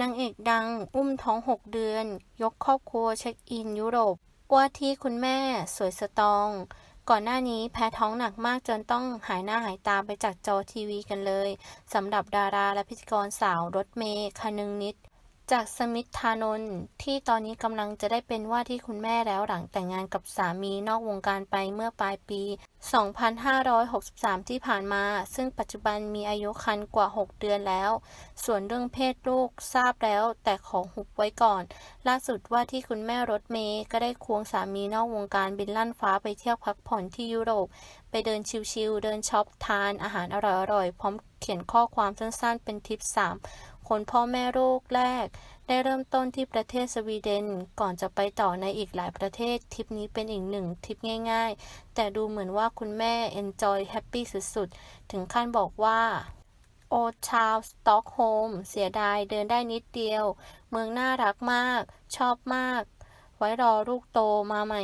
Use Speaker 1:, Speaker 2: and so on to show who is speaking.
Speaker 1: นางเอกดัง อุ้มท้อง 6 เดือน ยกครอบครัวเช็คอินยุโรปว่าที่คุณแม่สวยสตอง ก่อนหน้านี้แพ้ท้องหนักมากจนต้องหายหน้าหายตาไปจากจอทีวีกันเลยสำหรับดาราและพิธีกรสาวรถเมย์คนึงนิด จากสมิทธานนท์ที่ตอนนี้กำลังจะได้เป็นว่าที่คุณแม่แล้วหลังแต่งงานกับสามีนอกวงการไปเมื่อปลายปี 2563 ที่ผ่านมา ซึ่งปัจจุบันมีอายุครรภ์กว่า 6 เดือนแล้ว ส่วนเรื่องเพศลูกทราบแล้ว แต่ขอหุบไว้ก่อน ล่าสุดว่าที่คุณแม่รถเมย์ก็ได้ควงสามีนอกวงการบินลั่นฟ้าไปเที่ยวพักผ่อนที่ยุโรป ไปเดินชิลๆเดินช็อปทานอาหารอร่อยๆพร้อมเขียนข้อความสั้นๆ เป็นทริป 3 คนพ่อแม่ลูกแรก ได้เริ่มต้นที่ประเทศสวีเดน ก่อนจะไปต่อในอีกหลายประเทศทริปนี้เป็นอีกหนึ่งทริปง่ายๆ แต่ดูเหมือนว่าคุณแม่ enjoy happy สุดๆ ถึงขั้นบอกว่าโอชาวสต็อกโฮล์มเสียดายเดินได้นิดเดียว เมืองน่ารักมาก ชอบมาก ไว้รอลูกโตมาใหม่